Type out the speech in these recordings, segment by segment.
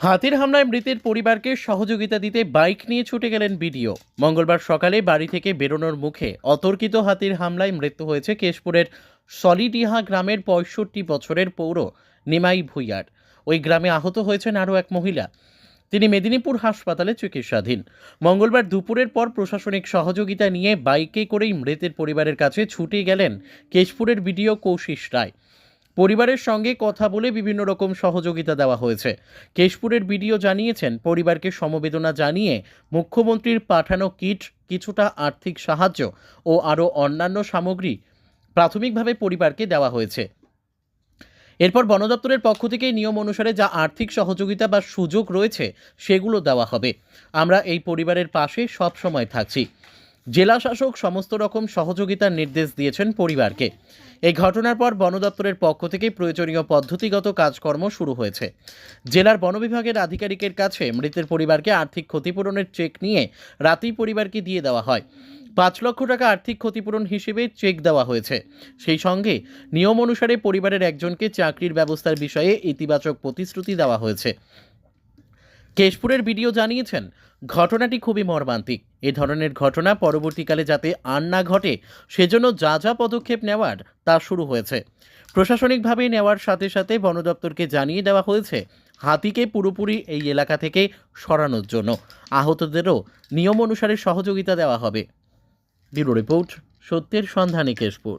হাতির হামলায় মৃতের পরিবারকে সহযোগিতা দিতে বাইক নিয়ে ছুটে গেলেন বিডিও। মঙ্গলবার সকালে বাড়ি থেকে বেরোনোর মুখে অতর্কিত হাতির হামলায় মৃত্যু হয়েছে কেশপুরের সলিডিহা গ্রামের পঁয়ষট্টি বছরের পৌর নিমাই ভুইয়ার। ওই গ্রামে আহত হয়েছেন আরও এক মহিলা। তিনি মেদিনীপুর হাসপাতালে চিকিৎসাধীন। মঙ্গলবার দুপুরের পর প্রশাসনিক সহযোগিতা নিয়ে বাইকে করেই মৃতের পরিবারের কাছে ছুটে গেলেন কেশপুরের বিডিও কৌশিস রায়। পরিবারের সঙ্গে কথা বলে বিভিন্ন রকম সহযোগিতা দেওয়া হয়েছে। কেশপুরের বিডিও জানিয়েছেন, পরিবারকে সমবেদনা জানিয়ে মুখ্যমন্ত্রীর পাঠানো কিট কিছুটা আর্থিক সাহায্য ও আরও অন্যান্য সামগ্রী প্রাথমিকভাবে পরিবারকে দেওয়া হয়েছে। এরপর বন দপ্তরের পক্ষ থেকে নিয়ম অনুসারে যা আর্থিক সহযোগিতা বা সুযোগ রয়েছে, সেগুলো দেওয়া হবে। আমরা এই পরিবারের পাশে সব সময় থাকছি। জেলা শাসক সমস্ত রকম সহযোগিতার নির্দেশ দিয়েছেন পরিবারকে। এই ঘটনার পর বন দপ্তরের পক্ষ থেকে প্রয়োজনীয় পদ্ধতিগত কাজকর্ম শুরু হয়েছে। জেলার বন বিভাগের আধিকারিকের কাছে মৃতের পরিবারকে আর্থিক ক্ষতিপূরণের চেক নিয়ে রাতেই পরিবারকে দিয়ে দেওয়া হয়। পাঁচ লক্ষ টাকা আর্থিক ক্ষতিপূরণ হিসেবে চেক দেওয়া হয়েছে। সেই সঙ্গে নিয়ম অনুসারে পরিবারের একজনকে চাকরির ব্যবস্থার বিষয়ে ইতিবাচক প্রতিশ্রুতি দেওয়া হয়েছে। কেশপুরের ভিডিও জানিয়েছেন, ঘটনাটি খুবই মর্মান্তিক। এ ধরনের ঘটনা পরবর্তীকালে যাতে আর না ঘটে, সেজন্য যা যা পদক্ষেপ নেওয়ার তা শুরু হয়েছে। প্রশাসনিকভাবে নেওয়ার সাথে সাথে বন দপ্তরকে জানিয়ে দেওয়া হয়েছে, হাতিকে পুরোপুরি এই এলাকা থেকে সরানোর জন্য। আহতদেরও নিয়ম অনুসারে সহযোগিতা দেওয়া হবে। ব্যুরো রিপোর্ট, সত্যের সন্ধানে কেশপুর।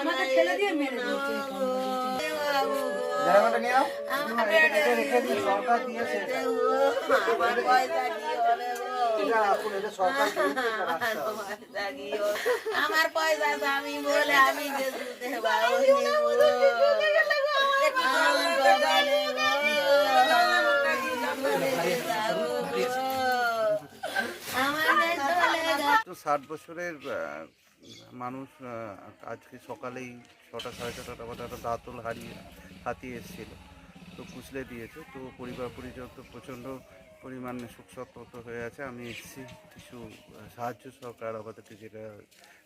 আমাকে দিয়ে মেরে দিয়েছে। আমার পয়সা আমি বলে আমি ষাট বছরের মানুষ আজকে সকালেই ছটা সাড়ে ছটা নাগাদ একটা দাঁতল হারিয়ে, হাতিয়ে এসেছিল। তো কুচলে দিয়েছে। তো পরিবার পরিজন তো প্রচণ্ড পরিমাণে শোকসত্ত হয়ে আছে। আমি এসেছি। কিছু সাহায্য সরকার আমাদেরকে যেটা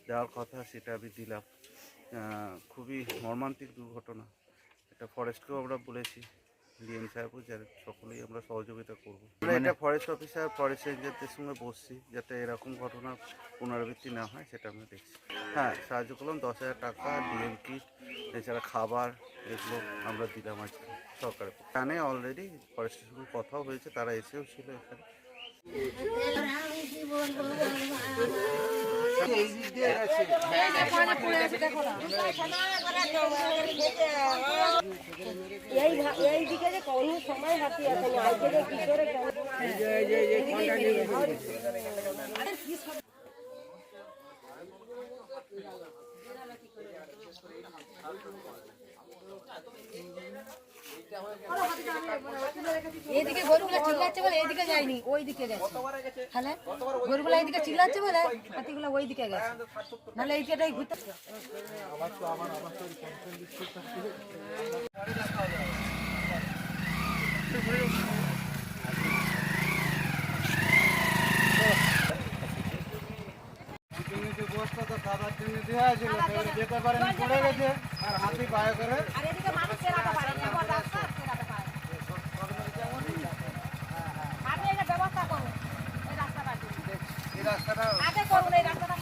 দেওয়ার কথা সেটা আমি দিলাম। খুবই মর্মান্তিক দুর্ঘটনা। এটা ফরেস্টকেও আমরা বলেছি। ডিএম সাহেবও যারা সকলেই আমরা সহযোগিতা করব। আমরা এটা ফরেস্ট অফিসার ফরেস্ট রেঞ্জারদের সঙ্গে বসছি যাতে এরকম ঘটনা পুনরাবৃত্তি না হয় সেটা আমরা দেখছি। হ্যাঁ সাহায্য করলাম দশ হাজার টাকা ডিএম কিট এছাড়া খাবার এগুলো আমরা দিলাম আজকে সরকারের জানে অলরেডি ফরেস্টের সঙ্গে কথাও হয়েছে তারা এসেও ছিল এখানে। এই দিক যে কোনো সময় হাতি আসে না আজকে কি করে এদিকে গরুগুলো চিল্লাচ্ছে বলে এইদিকে যায়নি ওই দিকে গেছে। তাহলে গরুগুলো এইদিকে চিল্লাচ্ছে বলে হাতিগুলো ওই দিকে গেছে। নাহলে এইদিকেটাই ঘুরতে খাবার জন্য দেওয়া ছিল যেতে পারেনি পড়ে গেছে আর হাতি পায়ে। করে রাস্তাটা